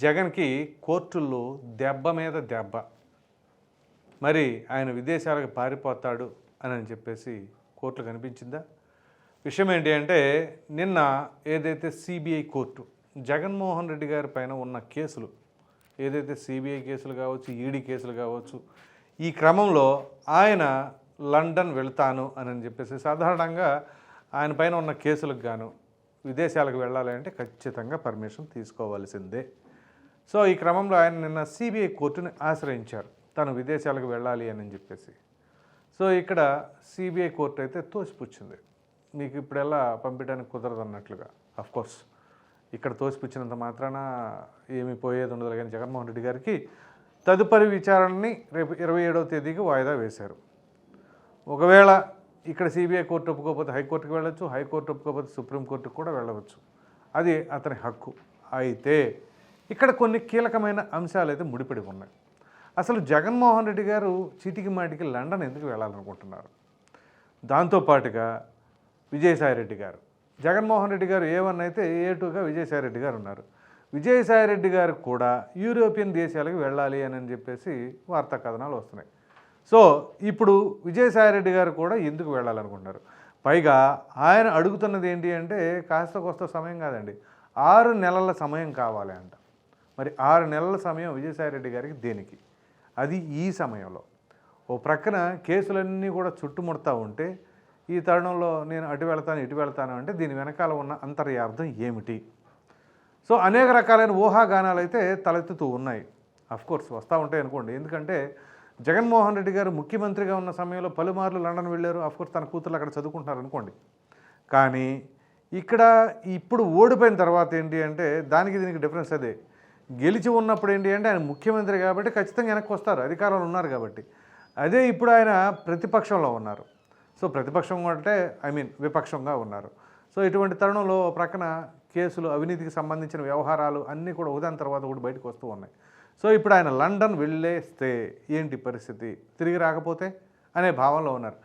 జగన్కి కోర్టుల్లో దెబ్బ మీద దెబ్బ. మరి ఆయన విదేశాలకు పారిపోతాడు అని అని చెప్పేసి కోర్టులు కనిపించిందా? విషయం ఏంటి అంటే నిన్న ఏదైతే సిబిఐ కోర్టు జగన్మోహన్ రెడ్డి గారి పైన ఉన్న కేసులు ఏదైతే సిబిఐ కేసులు కావచ్చు ఈడీ కేసులు కావచ్చు ఈ క్రమంలో ఆయన లండన్ వెళ్తాను అని చెప్పేసి సాధారణంగా ఆయన పైన ఉన్న కేసులకు గాను విదేశాలకు వెళ్ళాలి అంటే ఖచ్చితంగా పర్మిషన్ తీసుకోవాల్సిందే. సో ఈ క్రమంలో ఆయన నిన్న సిబిఐ కోర్టుని ఆశ్రయించారు. తను విదేశాలకు వెళ్ళాలి అని చెప్పేసి. సో ఇక్కడ సిబిఐ కోర్టు అయితే తోసిపుచ్చింది. మీకు ఇప్పుడు ఎలా పంపించడానికి కుదరదు అన్నట్లుగా. కోర్స్ ఇక్కడ తోసిపుచ్చినంత మాత్రాన ఏమి పోయేది ఉండదు. కానీ జగన్మోహన్ రెడ్డి గారికి తదుపరి విచారణని రేపు ఇరవై ఏడవ తేదీకి వాయిదా వేశారు. ఒకవేళ ఇక్కడ సిబిఐ కోర్టు ఒప్పుకోకపోతే హైకోర్టుకి వెళ్ళొచ్చు. హైకోర్టు ఒప్పుకోకపోతే సుప్రీంకోర్టుకు కూడా వెళ్ళవచ్చు. అది అతని హక్కు. అయితే ఇక్కడ కొన్ని కీలకమైన అంశాలు అయితే ముడిపడి ఉన్నాయి. అసలు జగన్మోహన్ రెడ్డి గారు చీటికి మాటికి లండన్ ఎందుకు వెళ్ళాలనుకుంటున్నారు? దాంతోపాటుగా విజయసాయి రెడ్డి గారు జగన్మోహన్ రెడ్డి గారు ఏ వన్ అయితే ఏ టూగా విజయసాయి రెడ్డి గారు ఉన్నారు. విజయసాయి రెడ్డి గారు కూడా యూరోపియన్ దేశాలకు వెళ్ళాలి అని అని చెప్పేసి వార్తా కథనాలు వస్తున్నాయి. సో ఇప్పుడు విజయసాయి రెడ్డి గారు కూడా ఎందుకు వెళ్ళాలనుకుంటున్నారు? పైగా ఆయన అడుగుతున్నది ఏంటి అంటే కాస్త కొస్త సమయం కాదండి ఆరు నెలల సమయం కావాలి అంట. మరి ఆరు నెలల సమయం విజయసాయి రెడ్డి గారికి దేనికి? అది ఈ సమయంలో. ఓ ప్రక్కన కేసులన్నీ కూడా చుట్టుముడతా ఉంటే ఈ తరుణంలో నేను అటు వెళతాను ఇటు వెళ్తాను అంటే దీని వెనకాల ఉన్న అంతర్యార్థం ఏమిటి? సో అనేక రకాలైన ఊహాగానాలు అయితే తలెత్తుతూ ఉన్నాయి. కోర్స్ వస్తూ ఉంటాయి అనుకోండి. ఎందుకంటే జగన్మోహన్ రెడ్డి గారు ముఖ్యమంత్రిగా ఉన్న సమయంలో పలుమార్లు లండన్ వెళ్ళారు. కోర్స్ తన కూతుర్లు అక్కడ చదువుకుంటున్నారు అనుకోండి. కానీ ఇక్కడ ఇప్పుడు ఓడిపోయిన తర్వాత ఏంటి అంటే దానికి దీనికి డిఫరెన్స్ అదే. గెలిచి ఉన్నప్పుడు ఏంటి అంటే ఆయన ముఖ్యమంత్రి కాబట్టి ఖచ్చితంగా వెనక్కి వస్తారు అధికారంలో ఉన్నారు కాబట్టి. అదే ఇప్పుడు ఆయన ప్రతిపక్షంలో ఉన్నారు. సో ప్రతిపక్షం అంటే ఐ మీన్ విపక్షంగా ఉన్నారు. సో ఇటువంటి తరుణంలో ప్రక్కన కేసులు అవినీతికి సంబంధించిన వ్యవహారాలు అన్నీ కూడా ఉదాహరణ తర్వాత కూడా బయటకు వస్తూ ఉన్నాయి. సో ఇప్పుడు ఆయన లండన్ వెళ్ళేస్తే ఏంటి పరిస్థితి? తిరిగి రాకపోతే? అనే భావంలో ఉన్నారు.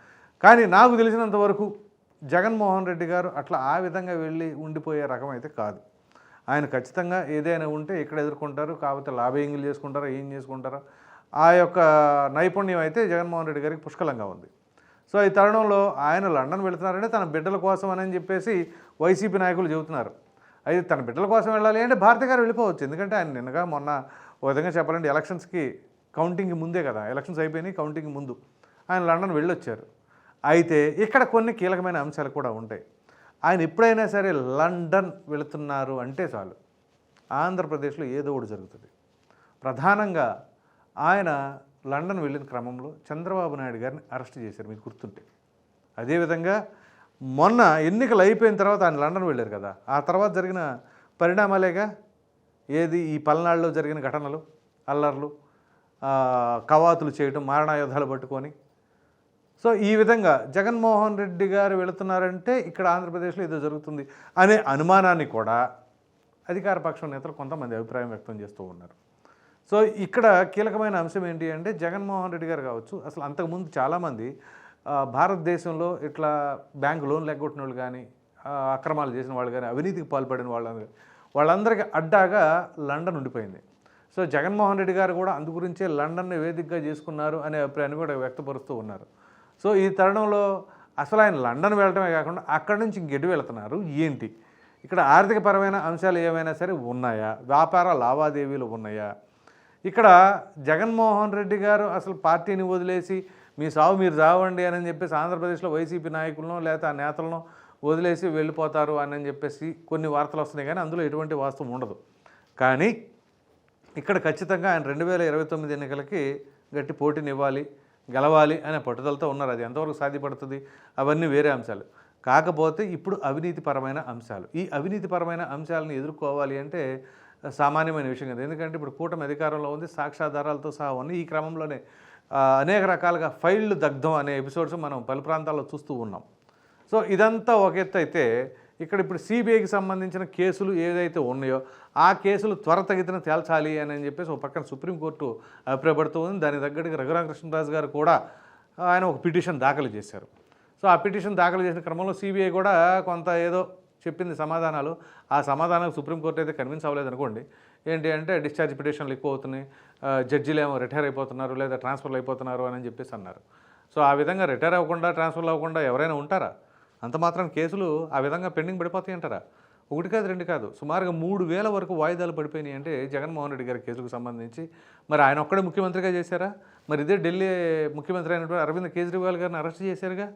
కానీ నాకు తెలిసినంత వరకు జగన్మోహన్ రెడ్డి గారు అట్లా ఆ విధంగా వెళ్ళి ఉండిపోయే రకం అయితే కాదు. ఆయన ఖచ్చితంగా ఏదైనా ఉంటే ఇక్కడ ఎదుర్కొంటారు? కాకపోతే లాబింగ్లు చేసుకుంటారా? ఏం చేసుకుంటారా? ఆ యొక్క నైపుణ్యం అయితే జగన్మోహన్ రెడ్డి గారికి పుష్కలంగా ఉంది. సో ఈ తరుణంలో ఆయన లండన్ వెళుతున్నారంటే తన బిడ్డల కోసం అని చెప్పేసి వైసీపీ నాయకులు చెబుతున్నారు. అయితే తన బిడ్డల కోసం వెళ్ళాలి అంటే భారతి గారు వెళ్ళిపోవచ్చు. ఎందుకంటే ఆయన నిన్నగా మొన్న ఓ విధంగా చెప్పాలంటే ఎలక్షన్స్కి కౌంటింగ్ ముందే కదా. ఎలక్షన్స్ అయిపోయినాయి కౌంటింగ్ ముందు. ఆయన లండన్ వెళ్ళొచ్చారు. అయితే ఇక్కడ కొన్ని కీలకమైన అంశాలు కూడా ఉంటాయి. ఆయన ఎప్పుడైనా సరే లండన్ వెళుతున్నారు అంటే చాలు. ఆంధ్రప్రదేశ్లో ఏదో ఒకటి జరుగుతుంది. ప్రధానంగా ఆయన లండన్ వెళ్ళిన క్రమంలో చంద్రబాబు నాయుడు గారిని అరెస్ట్ చేశారు మీకు గుర్తుంటే. అదేవిధంగా మొన్న ఎన్నికలు అయిపోయిన తర్వాత ఆయన లండన్ వెళ్ళారు కదా. ఆ తర్వాత జరిగిన పరిణామాలేగా? ఏది? ఈ పల్నాడులో జరిగిన ఘటనలు అల్లర్లు కవాతులు చేయటం మారణాయుధాలు పట్టుకొని సో ఈ విధంగా జగన్మోహన్ రెడ్డి గారు వెళుతున్నారంటే ఇక్కడ ఆంధ్రప్రదేశ్లో ఏదో జరుగుతుంది అనే అనుమానాన్ని కూడా అధికార పక్షం నేతలు కొంతమంది అభిప్రాయం వ్యక్తం చేస్తూ ఉన్నారు. సో ఇక్కడ కీలకమైన అంశం ఏంటి అంటే జగన్మోహన్ రెడ్డి గారు కావచ్చు అసలు అంతకుముందు చాలామంది భారతదేశంలో ఇట్లా బ్యాంక్ లోన్ లెగ్గొట్టిన వాళ్ళు కానీ అక్రమాలు చేసిన వాళ్ళు కానీ అవినీతికి పాల్పడిన వాళ్ళందరూ వాళ్ళందరికీ అడ్డాగా లండన్ ఉండిపోయింది. సో జగన్మోహన్ రెడ్డి గారు కూడా అందు గురించే లండన్ని వేదికగా చేసుకున్నారు అనే అభిప్రాయాన్ని కూడా వ్యక్తపరుస్తూ ఉన్నారు. సో ఈ తరుణంలో అసలు ఆయన లండన్ వెళ్ళటమే కాకుండా అక్కడి నుంచి ఇంకెటు వెళుతున్నారు? ఏంటి? ఇక్కడ ఆర్థికపరమైన అంశాలు ఏమైనా సరే ఉన్నాయా? వ్యాపార లావాదేవీలు ఉన్నాయా? ఇక్కడ జగన్మోహన్ రెడ్డి గారు అసలు పార్టీని వదిలేసి మీ సావు మీరు చావండి అని చెప్పేసి ఆంధ్రప్రదేశ్లో వైసీపీ నాయకులను లేదా ఆ నేతలను వదిలేసి వెళ్ళిపోతారు అని చెప్పేసి కొన్ని వార్తలు వస్తున్నాయి కానీ అందులో ఎటువంటి వాస్తవం ఉండదు. కానీ ఇక్కడ ఖచ్చితంగా ఆయన రెండు వేల ఇరవై తొమ్మిది ఎన్నికలకి గట్టి పోటీని ఇవ్వాలి గెలవాలి అనే పట్టుదలతో ఉన్నారు. అది ఎంతవరకు సాధ్యపడుతుంది? అవన్నీ వేరే అంశాలు. కాకపోతే ఇప్పుడు అవినీతిపరమైన అంశాలు. ఈ అవినీతిపరమైన అంశాలను ఎదుర్కోవాలి అంటే సామాన్యమైన విషయం కదా. ఎందుకంటే ఇప్పుడు కూటమి అధికారంలో ఉంది సాక్ష్యాధారాలతో సహా ఉన్నాయి. ఈ క్రమంలోనే అనేక రకాలుగా ఫైళ్ళు దగ్ధం అనే ఎపిసోడ్స్ మనం పలు ప్రాంతాల్లో చూస్తూ ఉన్నాం. సో ఇదంతా ఒక ఎత్తు అయితే ఇక్కడ ఇప్పుడు సిబిఐకి సంబంధించిన కేసులు ఏదైతే ఉన్నాయో ఆ కేసులు త్వరతగతిన తేల్చాలి అని అని చెప్పేసి ఒక పక్కన సుప్రీంకోర్టు అభిప్రాయపడుతుంది ఉంది. దానికి తగ్గట్టుగా రఘురామకృష్ణరాజు గారు కూడా ఆయన ఒక పిటిషన్ దాఖలు చేశారు. సో ఆ పిటిషన్ దాఖలు చేసిన క్రమంలో సిబిఐ కూడా కొంత ఏదో చెప్పింది సమాధానాలు. ఆ సమాధానాలకు సుప్రీంకోర్టు అయితే కన్విన్స్ అవ్వలేదు అనుకోండి. ఏంటి అంటే డిశ్చార్జ్ పిటిషన్లు ఎక్కువ అవుతున్నాయి. జడ్జిలు జడ్జీలు ఏమో రిటైర్ అయిపోతున్నారు లేదా ట్రాన్స్ఫర్లు అయిపోతున్నారు అని చెప్పేసి అన్నారు. సో ఆ విధంగా రిటైర్ అవ్వకుండా ట్రాన్స్ఫర్లు అవ్వకుండా ఎవరైనా ఉంటారా? అంత మాత్రం కేసులు ఆ విధంగా పెండింగ్ పడిపోతాయి అంటారా? ఒకటి కాదు రెండు కాదు. సుమారుగా మూడు వేల వరకు వాయిదాలు పడిపోయినాయి అంటే జగన్మోహన్ రెడ్డి గారి కేసుకు సంబంధించి. మరి ఆయన ఒక్కడే ముఖ్యమంత్రిగా చేశారా? మరి ఇదే ఢిల్లీ ముఖ్యమంత్రి అయినటువంటి అరవింద్ కేజ్రీవాల్ గారిని అరెస్ట్ చేశారుగా?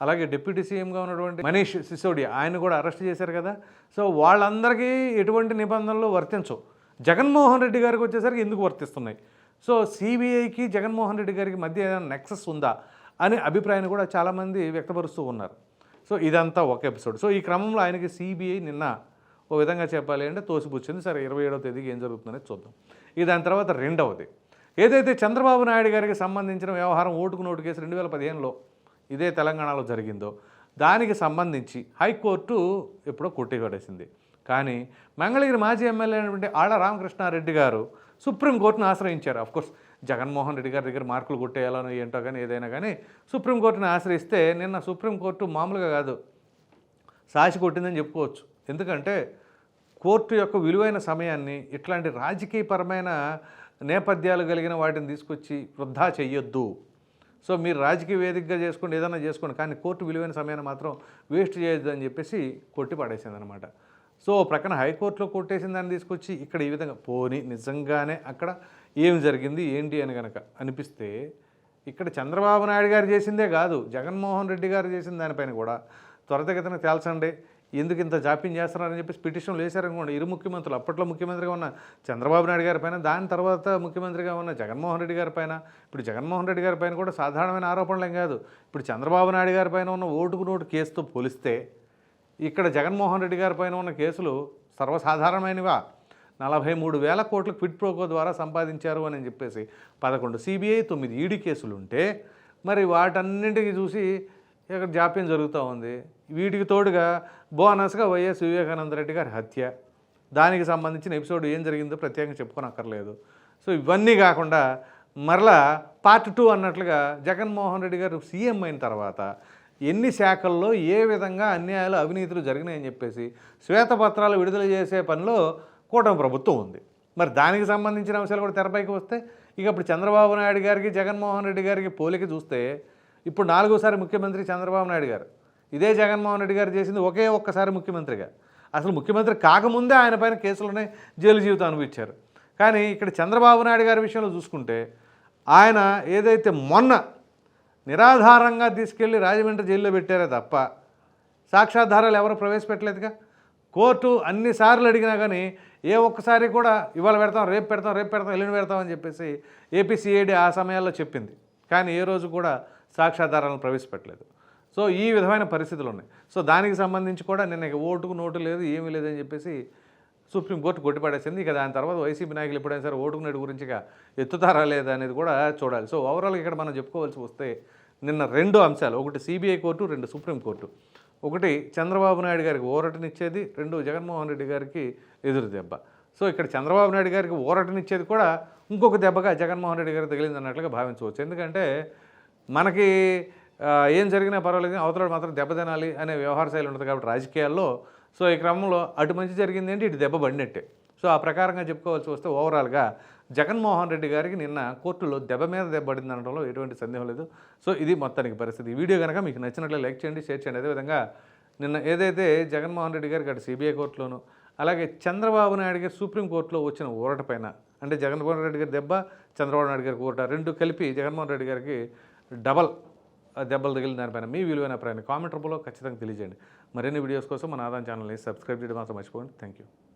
అలాగే డిప్యూటీ సీఎంగా ఉన్నటువంటి మనీష్ సిసోడియా ఆయన కూడా అరెస్ట్ చేశారు కదా? సో వాళ్ళందరికీ ఎటువంటి నిబంధనలు వర్తించవు. జగన్మోహన్ రెడ్డి గారికి వచ్చేసరికి ఎందుకు వర్తిస్తున్నాయి? సో సిబిఐకి జగన్మోహన్ రెడ్డి గారికి మధ్య ఏదైనా నెక్సెస్ ఉందా? అనే అభిప్రాయాన్ని కూడా చాలామంది వ్యక్తపరుస్తూ ఉన్నారు. సో ఇదంతా ఒక ఎపిసోడ్. సో ఈ క్రమంలో ఆయనకి సిబిఐ నిన్న ఓ విధంగా చెప్పాలి అంటే తోసిపుచ్చింది. సరే ఇరవై ఏడవ తేదీకి ఏం జరుగుతుందనేది చూద్దాం. ఇది దాని తర్వాత రెండవది. ఏదైతే చంద్రబాబు నాయుడు గారికి సంబంధించిన వ్యవహారం ఓటుకు నోటు కేసు రెండు వేల పదిహేనులో ఇదే తెలంగాణలో జరిగిందో దానికి సంబంధించి హైకోర్టు ఎప్పుడో కొట్టిగడేసింది కానీ మంగళగిరి మాజీ ఎమ్మెల్యే అయినటువంటి ఆళ్ళ రామకృష్ణారెడ్డి గారు సుప్రీంకోర్టును ఆశ్రయించారు. అఫ్కోర్స్ జగన్మోహన్ రెడ్డి గారి దగ్గర మార్కులు కొట్టేయాలనో ఏంటో కానీ ఏదైనా కానీ సుప్రీంకోర్టుని ఆశ్రయిస్తే నిన్న సుప్రీంకోర్టు మామూలుగా కాదు. సాసి కొట్టిందని చెప్పుకోవచ్చు. ఎందుకంటే కోర్టు యొక్క విలువైన సమయాన్ని ఇట్లాంటి రాజకీయపరమైన నేపథ్యాలు కలిగిన వాటిని తీసుకొచ్చి వృద్ధా చెయ్యొద్దు. సో మీరు రాజకీయ వేదికగా చేసుకోండి ఏదైనా చేసుకోండి. కానీ కోర్టు విలువైన సమయాన్ని మాత్రం వేస్ట్ చేయొద్దు అని చెప్పేసి కొట్టి పడేసింది అనమాట సో ప్రక్కన హైకోర్టులో కొట్టేసిన దాన్ని తీసుకొచ్చి ఇక్కడ ఈ విధంగా పోని నిజంగానే అక్కడ ఏం జరిగింది ఏంటి అని కనుక అనిపిస్తే ఇక్కడ చంద్రబాబు నాయుడు గారు చేసిందే కాదు జగన్మోహన్ రెడ్డి గారు చేసిన దానిపైన కూడా త్వరితగతిన తేల్చండి. ఎందుకు ఇంత జాప్యం చేస్తున్నారని చెప్పేసి పిటిషన్లు వేశారనుకోండి ఇరు ముఖ్యమంత్రులు అప్పట్లో ముఖ్యమంత్రిగా ఉన్న చంద్రబాబు నాయుడు గారి పైన దాని తర్వాత ముఖ్యమంత్రిగా ఉన్న జగన్మోహన్ రెడ్డి గారి పైన ఇప్పుడు జగన్మోహన్ రెడ్డి గారి పైన కూడా సాధారణమైన ఆరోపణలేం కాదు. ఇప్పుడు చంద్రబాబు నాయుడు గారి పైన ఉన్న ఓటుకు నోటు కేసుతో పోలిస్తే ఇక్కడ జగన్మోహన్ రెడ్డి గారి పైన ఉన్న కేసులు సర్వసాధారణమైనవా? నలభై మూడు వేల కోట్లు క్విట్ ప్రోకో ద్వారా సంపాదించారు అని చెప్పేసి పదకొండు సిబిఐ తొమ్మిది ఈడీ కేసులు ఉంటే మరి వాటన్నింటికి చూసి ఇక్కడ జాప్యం జరుగుతూ ఉంది. వీటికి తోడుగా బోనస్గా వైఎస్ వివేకానంద రెడ్డి గారి హత్య. దానికి సంబంధించిన ఎపిసోడ్ ఏం జరిగిందో ప్రత్యేకంగా చెప్పుకోనక్కర్లేదు. సో ఇవన్నీ కాకుండా మరలా పార్ట్ టూ అన్నట్లుగా జగన్మోహన్ రెడ్డి గారు సీఎం అయిన తర్వాత ఎన్ని శాఖల్లో ఏ విధంగా అన్యాయాలు అవినీతులు జరిగినాయని చెప్పేసి శ్వేతపత్రాలు విడుదల చేసే పనిలో కూటమి ప్రభుత్వం ఉంది. మరి దానికి సంబంధించిన అంశాలు కూడా తెరపైకి వస్తే ఇక ఇప్పుడు చంద్రబాబు నాయుడు గారికి జగన్మోహన్ రెడ్డి గారికి పోలిక చూస్తే ఇప్పుడు నాలుగోసారి ముఖ్యమంత్రి చంద్రబాబు నాయుడు గారు. ఇదే జగన్మోహన్ రెడ్డి గారు చేసింది ఒకే ఒక్కసారి ముఖ్యమంత్రిగా. అసలు ముఖ్యమంత్రి కాకముందే ఆయన పైన కేసులోనే జైలు జీవితం అనుభవించారు. కానీ ఇక్కడ చంద్రబాబు నాయుడు గారి విషయంలో చూసుకుంటే ఆయన ఏదైతే మొన్న నిరాధారంగా తీసుకెళ్ళి రాజమండ్రి జైల్లో పెట్టారే తప్ప సాక్ష్యాధారాలు ఎవరు ప్రవేశపెట్టలేదుగా? కోర్టు అన్నిసార్లు అడిగినా కానీ ఏ ఒక్కసారి కూడా ఇవాళ పెడతాం రేపు పెడతాం రేపు పెడతాం ఎల్లుండి పెడతాం అని చెప్పేసి ఏపీసీఐడి ఆ సమయాల్లో చెప్పింది. కానీ ఏ రోజు కూడా సాక్ష్యాధారాలను ప్రవేశపెట్టలేదు. సో ఈ విధమైన పరిస్థితులు ఉన్నాయి. సో దానికి సంబంధించి కూడా నిన్న ఇక ఓటుకు నోటు లేదు ఏమీ లేదని చెప్పేసి సుప్రీంకోర్టు కొట్టిపడేసింది. ఇక దాని తర్వాత వైసీపీ నాయకులు ఎప్పుడైనా సరే ఓటుకు నేడు గురించి ఎత్తుతారా లేదా అనేది కూడా చూడాలి. సో ఓవరాల్గా ఇక్కడ మనం చెప్పుకోవాల్సి వస్తే నిన్న రెండు అంశాలు ఒకటి సిబిఐ కోర్టు రెండు సుప్రీంకోర్టు ఒకటి చంద్రబాబు నాయుడు గారికి ఊరటనిచ్చేది రెండు జగన్మోహన్ రెడ్డి గారికి ఎదురు దెబ్బ. సో ఇక్కడ చంద్రబాబు నాయుడు గారికి ఊరటనిచ్చేది కూడా ఇంకొక దెబ్బగా జగన్మోహన్ రెడ్డి గారికి తగిలింది అన్నట్లుగా భావించవచ్చు. ఎందుకంటే మనకి ఏం జరిగినా పర్వాలేదు కానీ అవతల మాత్రం దెబ్బ తినాలి అనే వ్యవహార శైలి ఉంటుంది కాబట్టి రాజకీయాల్లో. సో ఈ క్రమంలో అటు మంచి జరిగింది ఏంటి? ఇటు దెబ్బ పడినట్టే. సో ఆ ప్రకారంగా చెప్పుకోవాల్సి వస్తే ఓవరాల్గా జగన్మోహన్ రెడ్డి గారికి నిన్న కోర్టులో దెబ్బ మీద దెబ్బడింది అనడంలో ఎటువంటి సందేహం లేదు. సో ఇది మొత్తానికి పరిస్థితి. ఈ వీడియో కనుక మీకు నచ్చినట్లు లైక్ చేయండి షేర్ చేయండి. అదేవిధంగా నిన్న ఏదైతే జగన్మోహన్ రెడ్డి గారికి అటు సిబిఐ కోర్టులోనూ అలాగే చంద్రబాబు నాయుడు గారి సుప్రీంకోర్టులో వచ్చిన ఊరట పైన అంటే జగన్మోహన్ రెడ్డి గారి దెబ్బ చంద్రబాబు నాయుడు గారికి ఊరట రెండు కలిపి జగన్మోహన్ రెడ్డి గారికి డబల్ దెబ్బలు తగిలిన దానిపైన. మీ విలువైన అభిప్రాయాన్ని కామెంట్ రూపంలో ఖచ్చితంగా తెలియజేయండి. మరిన్ని వీడియోస్ కోసం మన ఆదాయం ఛానల్ని సబ్స్క్రైబ్ చేయడం మాత్రం మర్చిపోండి థ్యాంక్ యూ